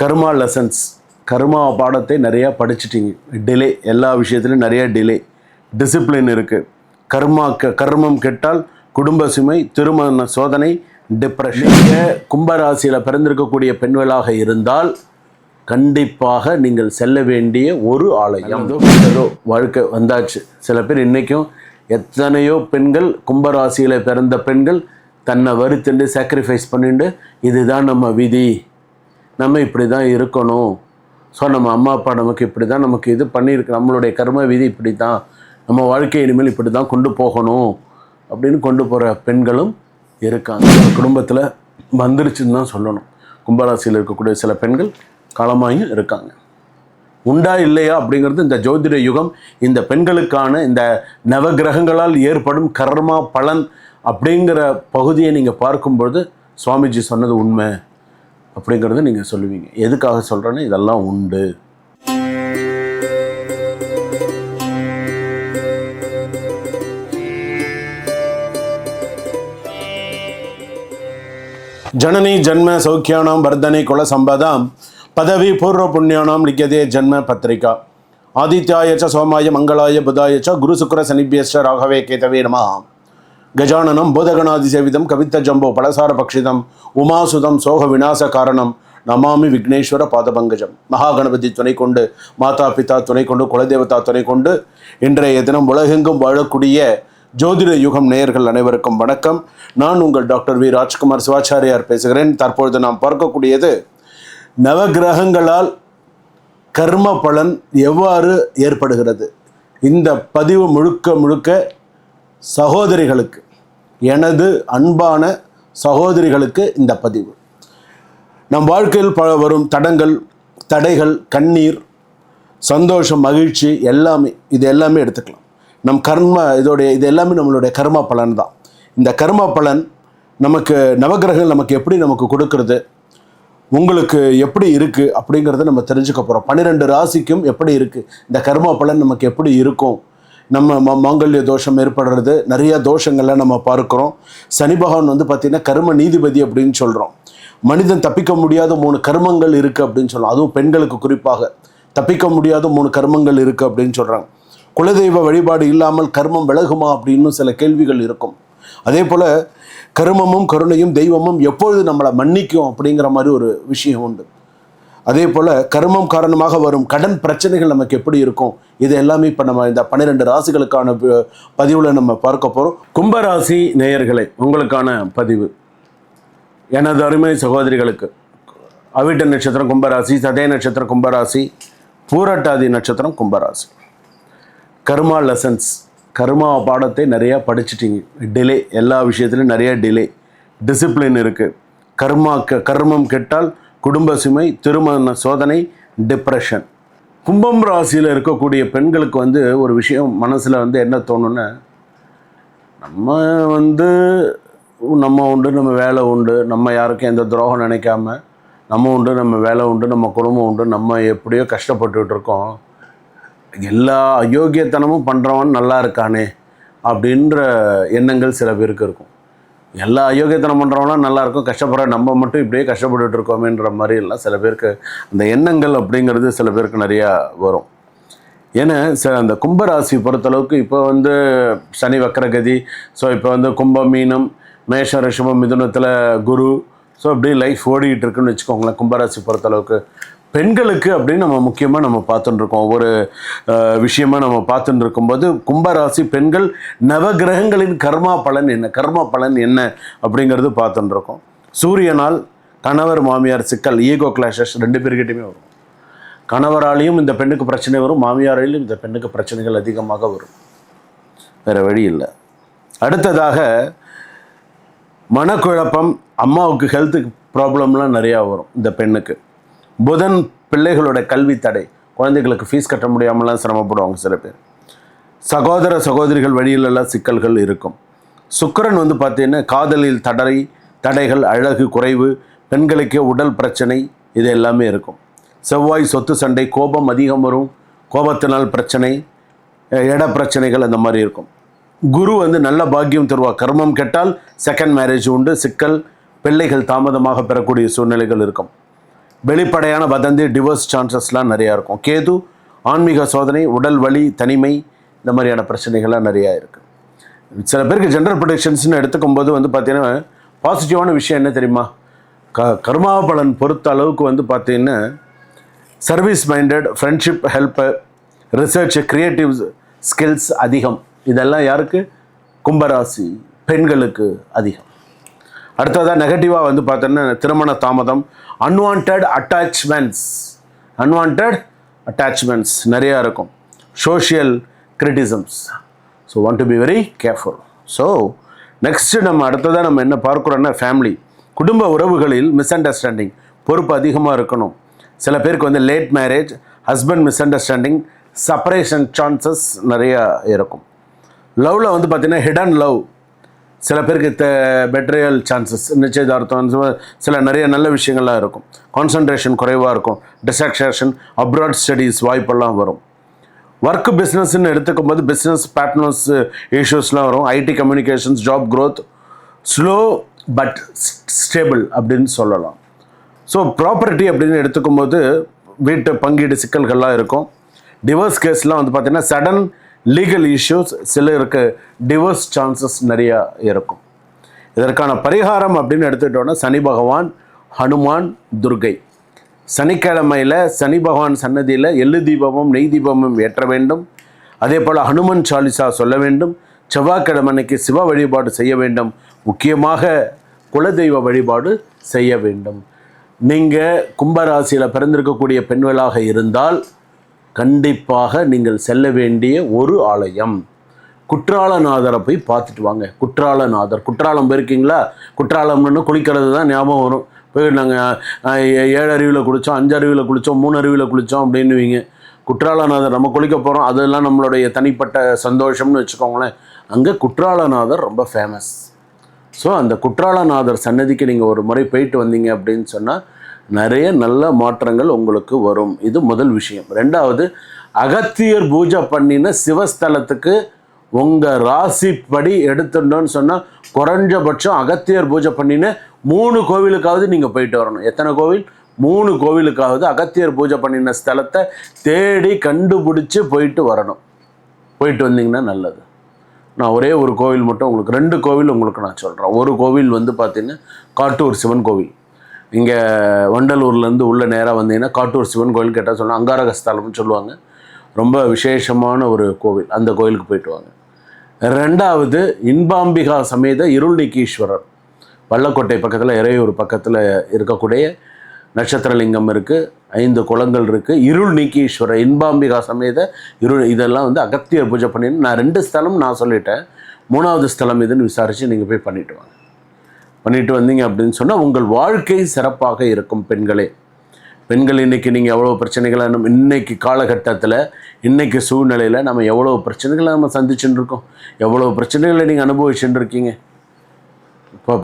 கர்மா lessons கர்மா பாடத்தை நிறையா படிச்சிட்டிங்க. Delay எல்லா விஷயத்துலையும் நிறைய டிலே டிசிப்ளின் இருக்குது கர்மா க கர்மம் கெட்டால் குடும்ப சுமை திருமண சோதனை டிப்ரெஷன் நீங்கள் கும்பராசியில் பிறந்திருக்கக்கூடிய பெண்களாக இருந்தால் கண்டிப்பாக நீங்கள் செல்ல வேண்டிய ஒரு ஆலயம். ஏதோ வாழ்க்கை வந்தாச்சு. சில பேர் இன்றைக்கும் எத்தனையோ பெண்கள் கும்பராசியில் பிறந்த பெண்கள் தன்னை வருத்துண்டு சாக்ரிஃபைஸ் பண்ணிட்டு இதுதான் நம்ம விதி. நம்ம இப்படி தான் இருக்கணும். ஸோ நம்ம அம்மா அப்பா நமக்கு இப்படி தான் நமக்கு இது பண்ணியிருக்கு. நம்மளுடைய கர்ம விதி இப்படி தான் நம்ம வாழ்க்கை இனிமேல் இப்படி தான் கொண்டு போகணும் அப்படின்னு கொண்டு போகிற பெண்களும் இருக்காங்க. குடும்பத்தில் வந்துருச்சுன்னு தான் சொல்லணும். கும்பராசியில் இருக்கக்கூடிய சில பெண்கள் காலமாயும் இருக்காங்க. உண்டா இல்லையா அப்படிங்கிறது இந்த ஜோதிட யுகம் இந்த பெண்களுக்கான இந்த நவகிரகங்களால் ஏற்படும் கர்மா பலன் அப்படிங்கிற பகுதியை நீங்கள் பார்க்கும்பொழுது சுவாமிஜி சொன்னது உண்மை. அப்படிங்கிறத நீங்கள் சொல்லுவீங்க. எதுக்காக சொல்கிறேன்னு இதெல்லாம் உண்டு. ஜனனி ஜன்ம சௌக்கியானாம் வர்தனை குல சம்பதாம் பதவி பூர்வ புண்ணியானாம் லிக்கதே ஜன்ம பத்திரிகா. ஆதித்யாய ச சோமாய மங்களாய புதாய ச குரு சுக்கர சனிபியஸ்ட ராகவே கேதவே நம கஜானனம் பூதகணாதி சேவிதம் கவித்த ஜம்போ பலசார பக்ஷிதம் உமாசுதம் சோக விநாச காரணம் நமாமி விக்னேஸ்வர பாதபங்கஜம். மகாகணபதி துணை கொண்டு மாதா பிதா துணை கொண்டு குலதேவதா துணை கொண்டு இன்றைய தினம் உலகெங்கும் வாழக்கூடிய ஜோதிட யுகம் நேயர்கள் அனைவருக்கும் வணக்கம். நான் உங்கள் டாக்டர் வி. ராஜ்குமார் சிவாச்சாரியார் பேசுகிறேன். தற்பொழுது நாம் பார்க்கக்கூடியது நவகிரகங்களால் கர்ம பலன் எவ்வாறு ஏற்படுகிறது? இந்த பதிவு முழுக்க முழுக்க சகோதரிகளுக்கு எனது அன்பான சகோதரிகளுக்கு இந்த பதிவு. நம் வாழ்க்கையில் ப வரும் தடங்கள் தடைகள் கண்ணீர் சந்தோஷம் மகிழ்ச்சி எல்லாமே இது எல்லாமே எடுத்துக்கலாம். நம் கர்ம இதோடைய இது எல்லாமே நம்மளுடைய கர்ம பலன் தான். இந்த கர்ம பலன் நமக்கு நவகிரகங்கள் நமக்கு எப்படி நமக்கு கொடுக்கறது உங்களுக்கு எப்படி இருக்குது அப்படிங்கிறத நம்ம தெரிஞ்சுக்க போகிறோம் பன்னிரெண்டு ராசிக்கும் எப்படி இருக்குது இந்த கர்ம பலன் நமக்கு எப்படி இருக்கும் நம்ம ம மாங்கல்ய தோஷம் ஏற்படுறது. நிறைய தோஷங்களை நம்ம பார்க்குறோம். சனி பகவான் வந்து பார்த்திங்கன்னா கர்ம நீதிபதி அப்படின்னு சொல்கிறோம் மனிதன் தப்பிக்க முடியாத மூணு கர்மங்கள் இருக்குது அப்படின்னு சொல்கிறோம் அதுவும் பெண்களுக்கு குறிப்பாக. தப்பிக்க முடியாத மூணு கர்மங்கள் இருக்குது அப்படின்னு சொல்கிறாங்க குலதெய்வ வழிபாடு இல்லாமல் கர்மம் விலகுமா அப்படின்னு சில கேள்விகள் இருக்கும். அதே போல் கருமமும் கருணையும் தெய்வமும் எப்பொழுது நம்மளை மன்னிக்கும் அப்படிங்கிற மாதிரி ஒரு விஷயம் உண்டு. அதே போல் கர்மம் காரணமாக வரும் கடன் பிரச்சனைகள் நமக்கு எப்படி இருக்கும்? இது எல்லாமே இப்போ நம்ம இந்த பன்னிரெண்டு ராசிகளுக்கான பதிவில் நம்ம பார்க்க போகிறோம் கும்பராசி நேயர்களை உங்களுக்கான பதிவு. எனது அருமை சகோதரிகளுக்கு அவிட்ட நட்சத்திரம் கும்பராசி சதய நட்சத்திரம் கும்பராசி பூரட்டாதி நட்சத்திரம் கும்பராசி. கர்மா லெசன்ஸ் கர்மா பாடத்தை நிறையா படிச்சிட்டிங்க. டிலே எல்லா விஷயத்துலையும் நிறையா டிலே டிசிப்ளின் இருக்குது கர்மா க கர்மம் கெட்டால் குடும்ப சுமை திருமண சோதனை டிப்ரெஷன் கும்பம் ராசியில் இருக்கக்கூடிய பெண்களுக்கு வந்து ஒரு விஷயம் மனசில் வந்து என்ன தோணுன்னா நம்ம வந்து நம்ம உண்டு நம்ம வேலை உண்டு நம்ம யாருக்கும் எந்த துரோகம் நினைக்காம நம்ம உண்டு நம்ம வேலை உண்டு நம்ம குடும்பம் உண்டு நம்ம எப்படியோ கஷ்டப்பட்டுக்கிட்டு இருக்கோம். எல்லா அயோக்கியத்தனமும் பண்ணுறவன் நல்லா இருக்கானே அப்படின்ற எண்ணங்கள் சில பேருக்கு இருக்கும். எல்லா அயோக்கியத்தனம் பண்ணுறவங்களாம் நல்லாயிருக்கும் கஷ்டப்படுற நம்ம மட்டும் இப்படியே கஷ்டப்பட்டுட்டு இருக்கோமேன்ற மாதிரி எல்லாம் சில பேருக்கு அந்த எண்ணங்கள் அப்படிங்கிறது சில பேருக்கு நிறையா வரும். ஏன்னா ச அந்த கும்பராசி பொறுத்தளவுக்கு இப்போ வந்து சனி வக்கரகதி ஸோ இப்போ வந்து கும்பம் மீனம் மேஷ ரிஷபம் மிதுனத்தில் குரு ஸோ இப்படி லைஃப் ஓடிக்கிட்டு இருக்குன்னு வச்சுக்கோங்களேன். கும்பராசி பொறுத்தளவுக்கு. பெண்களுக்கு அப்படின்னு நம்ம முக்கியமாக நம்ம பார்த்துட்டுருக்கோம். ஒவ்வொரு விஷயமாக நம்ம பார்த்துட்டு இருக்கும்போது கும்பராசி பெண்கள் நவகிரகங்களின் கர்மா பலன் என்ன கர்மா பலன் என்ன அப்படிங்கிறது பார்த்துட்டுருக்கோம். சூரியனால் கணவர் மாமியார் சிக்கல் ஈகோ கிளாஷஸ் ரெண்டு பேர்கிட்டையுமே வரும். கணவராலையும் இந்த பெண்ணுக்கு பிரச்சனை வரும் மாமியாராலையும் இந்த பெண்ணுக்கு பிரச்சனைகள் அதிகமாக வரும். வேறு வழி இல்லை. அடுத்ததாக மனக்குழப்பம் அம்மாவுக்கு ஹெல்த்துக்கு ப்ராப்ளம்லாம் நிறையா வரும் இந்த பெண்ணுக்கு. புதன் பிள்ளைகளோட கல்வி தடை. குழந்தைகளுக்கு ஃபீஸ் கட்ட முடியாமலாம் சிரமப்படுவாங்க சில பேர். சகோதர சகோதரிகள் வழியிலெல்லாம் சிக்கல்கள் இருக்கும். சுக்கிரன் வந்து பார்த்தீங்கன்னா காதலில் தடை தடைகள் அழகு குறைவு பெண்களுக்கு உடல் பிரச்சனை இது எல்லாமே இருக்கும். செவ்வாய் சொத்து சண்டை கோபம் அதிகம் வரும். கோபத்தினால் பிரச்சனை இட பிரச்சனைகள் அந்த மாதிரி இருக்கும். குரு வந்து நல்ல பாக்கியம் தருவா. கர்மம் கெட்டால் செகண்ட் மேரேஜ் உண்டு. சிக்கல் பிள்ளைகள் தாமதமாக பெறக்கூடிய சூழ்நிலைகள் இருக்கும். வெளிப்படையான வதந்தி டிவோர்ஸ் சான்சஸ்லாம் நிறையா இருக்கும். கேது ஆன்மீக சோதனை உடல் வலி தனிமை இந்த மாதிரியான பிரச்சனைகள்லாம் நிறையா இருக்குது சில பேருக்கு ஜென்ரல் ப்ரொடக்ஷன்ஸ்னு எடுத்துக்கும் போது வந்து பார்த்திங்கன்னா பாசிட்டிவான விஷயம் என்ன தெரியுமா? க கர்மா பலன் பொறுத்த அளவுக்கு வந்து பார்த்திங்கன்னா service minded friendship help research creative skills அதிகம். இதெல்லாம் யாருக்கு? கும்பராசி பெண்களுக்கு அதிகம். அடுத்ததாக நெகட்டிவாக வந்து பார்த்தோன்னா திருமண தாமதம் அன்வான்ட் அட்டாச்மெண்ட்ஸ் அன்வான்ட் அட்டாச்மெண்ட்ஸ் நிறையா இருக்கும். Social criticisms so want to be very careful so next நம்ம அடுத்ததாக நம்ம என்ன பார்க்குறோன்னா ஃபேமிலி குடும்ப உறவுகளில் மிஸ் அண்டர்ஸ்டாண்டிங் பொறுப்பு அதிகமாக இருக்கணும். சில பேருக்கு வந்து late marriage husband misunderstanding separation chances நிறையா இருக்கும். லவ்வில் வந்து பார்த்திங்கன்னா ஹிடன் லவ் சில பேருக்கு த பெட்ரியல் சான்சஸ் நிச்சயதார்த்தம் சில- நிறைய நல்ல விஷயங்கள்லாம் இருக்கும். கான்சன்ட்ரேஷன் குறைவாக இருக்கும். டிஸ்ட்ராக்ஷன் அப்ராட் ஸ்டடீஸ் வாய்ப்பெல்லாம் வரும். ஒர்க் பிஸ்னஸ்ன்னு எடுத்துக்கும் போது பிஸ்னஸ் பேட்னர்ஸ் இஷ்யூஸ்லாம் uh, வரும். IT communications job growth slow but stable அப்படின்னு சொல்லலாம். ஸோ ப்ராப்பர்ட்டி அப்படின்னு எடுத்துக்கும் போது வீட்டு பங்கீடு சிக்கல்கள்லாம் இருக்கும். டிவோர்ஸ் கேஸ்லாம் வந்து பார்த்திங்கன்னா சடன் லீகல் இஷ்யூஸ் சிலருக்கு டிவோர்ஸ் சான்சஸ் நிறையா இருக்கும். இதற்கான பரிகாரம் அப்படின்னு எடுத்துக்கிட்டோன்னா சனி பகவான் ஹனுமான் துர்கை. சனிக்கிழமையில் சனி பகவான் சன்னதியில் எள்ளு தீபமும் நெய் தீபமும் ஏற்ற வேண்டும். அதே போல் ஹனுமன் சாலிசா சொல்ல வேண்டும். செவ்வாய்க்கிழமைக்கு சிவ வழிபாடு செய்ய வேண்டும். முக்கியமாக குலதெய்வ வழிபாடு செய்ய வேண்டும். நீங்கள் கும்பராசியில் பிறந்திருக்கக்கூடிய பெண்களாக இருந்தால் கண்டிப்பாக நீங்கள் செல்ல வேண்டிய ஒரு ஆலயம். குற்றாலநாதரை போய் பார்த்துட்டு வாங்க. குற்றாலநாதர். குற்றாலம் போயிருக்கீங்களா? குற்றாலம்னு குளிக்கிறது தான் ஞாபகம் வரும். போய் நாங்கள் ஏழு அருவியில் குளித்தோம் அஞ்சு அருவியில் குளித்தோம் மூணு அருவியில் குளித்தோம் அப்படின்னுவீங்க. குற்றாலநாதர் நம்ம குளிக்க போகிறோம் அதெல்லாம் நம்மளுடைய தனிப்பட்ட சந்தோஷம்னு வச்சுக்கோங்களேன். அங்கே குற்றாலநாதர் ரொம்ப ஃபேமஸ் ஸோ அந்த குற்றாலநாதர் சன்னதிக்கு நீங்கள் ஒரு முறை போயிட்டு வந்தீங்க அப்படின்னு சொன்னால் நிறைய நல்ல மாற்றங்கள் உங்களுக்கு வரும். இது முதல் விஷயம். ரெண்டாவது அகத்தியர் பூஜை பண்ணின சிவஸ்தலத்துக்கு உங்கள் ராசிப்படி எடுத்துட்டோன்னு சொன்னால் குறைஞ்சபட்சம் அகத்தியர் பூஜை பண்ணின மூணு கோவிலுக்காவது நீங்கள் போயிட்டு வரணும். எத்தனை கோவில்? மூணு கோவிலுக்காவது அகத்தியர் பூஜை பண்ணின ஸ்தலத்தை தேடி கண்டுபிடிச்சி போயிட்டு வரணும். போயிட்டு வந்தீங்கன்னா நல்லது. நான் ஒரே ஒரு கோவில் மட்டும் உங்களுக்கு ரெண்டு கோவில் உங்களுக்கு நான் சொல்கிறேன் ஒரு கோவில் வந்து பார்த்தீங்கன்னா காட்டூர் சிவன் கோவில். இங்கே வண்டலூர்லேருந்து உள்ளே நேராக வந்தீங்கன்னா காட்டூர் சிவன் கோயில் கேட்டால் சொன்னால் அங்காரக ஸ்தலம்னு சொல்லுவாங்க. ரொம்ப விசேஷமான ஒரு கோவில். அந்த கோவிலுக்கு போயிட்டு வாங்க. ரெண்டாவது இன்பாம்பிகா சமேத இருள்நீக்கீஸ்வரர் வல்லக்கோட்டை பக்கத்தில் இறையூர் பக்கத்தில் இருக்கக்கூடிய நட்சத்திரலிங்கம் இருக்குது ஐந்து குளங்கள் இருக்குது இருள் நீக்கீஸ்வரர் இன்பாம்பிகா சமேத இருள் இதெல்லாம் வந்து அகத்தியர் பூஜை பண்ணின்னு நான் ரெண்டு ஸ்தலம் நான் சொல்லிட்டேன். மூணாவது ஸ்தலம் இதுன்னு விசாரித்து நீங்கள் போய் பண்ணிவிட்டு வாங்க. பண்ணிட்டு வந்தீங்க அப்படின்னு சொன்னால் உங்கள் வாழ்க்கை சிறப்பாக இருக்கும் பெண்களே. பெண்கள் இன்னைக்கு நீங்கள் எவ்வளோ பிரச்சனைகளை நம்ம இன்னைக்கு காலகட்டத்தில் இன்னைக்கு சூழ்நிலையில் நம்ம எவ்வளோ பிரச்சனைகளை நம்ம சந்திச்சுட்டு இருக்கோம். எவ்வளோ பிரச்சனைகளை நீங்கள் அனுபவிச்சுட்டு இருக்கீங்க. இப்போ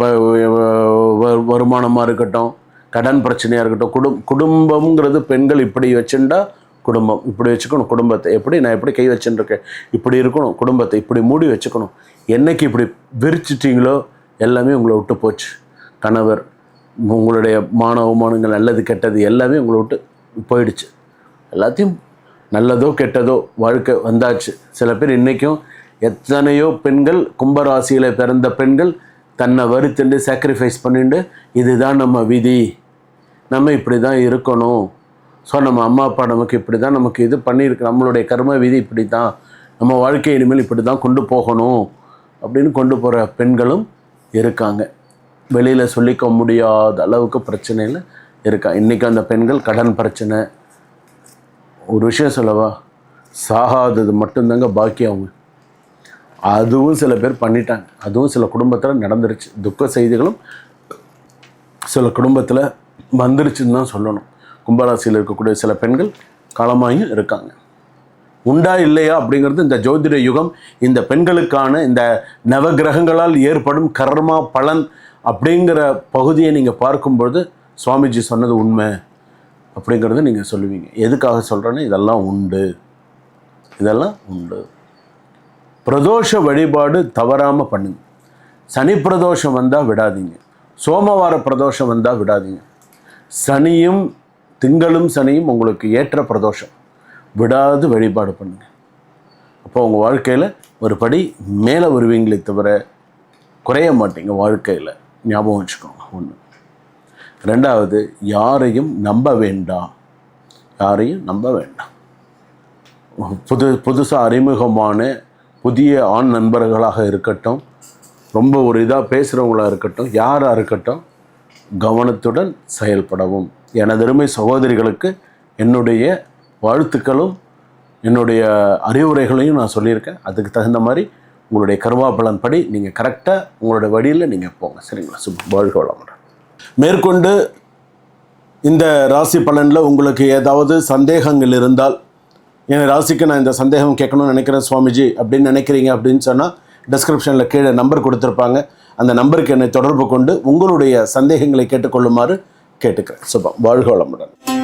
வருமானமாக இருக்கட்டும் கடன் பிரச்சனையாக இருக்கட்டும் குடும் குடும்பம்ங்கிறது பெண்கள் இப்படி வச்சுட்டா குடும்பம். இப்படி வச்சுக்கணும் குடும்பத்தை. எப்படி? நான் எப்படி கை வச்சுட்டுருக்கேன் இப்படி இருக்கணும் குடும்பத்தை. இப்படி மூடி வச்சுக்கணும். என்னைக்கு இப்படி விரிச்சிட்டிங்களோ எல்லாமே உங்களை விட்டு போச்சு. கணவர் உங்களுடைய மான அவமானங்கள் நல்லது கெட்டது எல்லாமே உங்களை விட்டு போயிடுச்சு. எல்லாத்தையும் நல்லதோ கெட்டதோ வாழ்க்கை வந்தாச்சு. சில பேர் இன்றைக்கும் எத்தனையோ பெண்கள் கும்பராசியில் பிறந்த பெண்கள் தன்னை வருத்திண்டு சாக்ரிஃபைஸ் பண்ணிட்டு இதுதான் நம்ம விதி. நம்ம இப்படி தான் இருக்கணும். ஸோ நம்ம அம்மா அப்பா நமக்கு இப்படி தான் நமக்கு இது பண்ணியிருக்கு. நம்மளுடைய கர்ம விதி இப்படி தான் நம்ம வாழ்க்கை இனிமேல் இப்படி தான் கொண்டு போகணும். அப்படின்னு கொண்டு போகிற பெண்களும் இருக்காங்க. வெளியில் சொல்லிக்க முடியாத அளவுக்கு பிரச்சனையில் இருக்கா. இன்றைக்கி அந்த பெண்கள் கடன் பிரச்சனை. ஒரு விஷயம் சொல்லவா? சாகாதது மட்டும்தாங்க பாக்கி அவங்க. அதுவும் சில பேர் பண்ணிட்டாங்க. அதுவும் சில குடும்பத்தில் நடந்துருச்சு. துக்க செய்திகளும் சில குடும்பத்தில் வந்துருச்சுன்னு தான் சொல்லணும். கும்பராசியில் இருக்கக்கூடிய சில பெண்கள் காலமாயும் இருக்காங்க. உண்டா இல்லையா அப்படிங்கிறது இந்த ஜோதிட யுகம் இந்த பெண்களுக்கான இந்த நவகிரகங்களால் ஏற்படும் கர்மா பலன் அப்படிங்கிற பகுதியை நீங்கள் பார்க்கும்பொழுது சுவாமிஜி சொன்னது உண்மை அப்படிங்கிறத நீங்கள் சொல்லுவீங்க. எதுக்காக சொல்கிறேன்னு இதெல்லாம் உண்டு. இதெல்லாம் உண்டு. பிரதோஷ வழிபாடு தவறாமல் பண்ணுங்க. சனி பிரதோஷம் வந்தால் விடாதீங்க. சோமவார பிரதோஷம் வந்தால் விடாதீங்க. சனியும் திங்களும் சனியும் உங்களுக்கு ஏற்ற பிரதோஷம். விடாது வழிபாடு பண்ணுங்க. அப்போ உங்கள் வாழ்க்கையில் ஒரு படி மேலே வருவீங்களே தவிர குறைய மாட்டீங்க வாழ்க்கையில். ஞாபகம் வச்சுக்கோங்க ஒன்று ரெண்டாவது யாரையும் நம்ப வேண்டாம். யாரையும் நம்ப வேண்டாம். புது புதுசாக அறிமுகமான புதிய ஆண் நண்பர்களாக இருக்கட்டும் ரொம்ப ஒரு இதாக பேசுகிறவங்களாக இருக்கட்டும் யாராக இருக்கட்டும் கவனத்துடன் செயல்படவும். எனதருமை சகோதரிகளுக்கு என்னுடைய வாழ்த்துக்களும். என்னுடைய அறிவுரைகளையும் நான் சொல்லியிருக்கேன். அதுக்கு தகுந்த மாதிரி உங்களுடைய கருவாபலன் படி நீங்கள் கரெக்டாக உங்களுடைய வழியில் நீங்கள் போங்க. சரிங்களா? சுப வாழ்க வளமுடன். மேற்கொண்டு இந்த ராசி பலனில் உங்களுக்கு ஏதாவது சந்தேகங்கள் இருந்தால் என் ராசிக்கு நான் இந்த சந்தேகம் கேட்கணும்னு நினைக்கிறேன் சுவாமிஜி அப்படின்னு நினைக்கிறீங்க அப்படின்னு சொன்னால் டிஸ்கிரிப்ஷனில் கீழே நம்பர் கொடுத்துருப்பாங்க. அந்த நம்பருக்கு என்னை தொடர்பு கொண்டு உங்களுடைய சந்தேகங்களை கேட்டுக்கொள்ளுமாறு கேட்டுக்கிறேன். சுபம். வாழ்க வளமுடன்.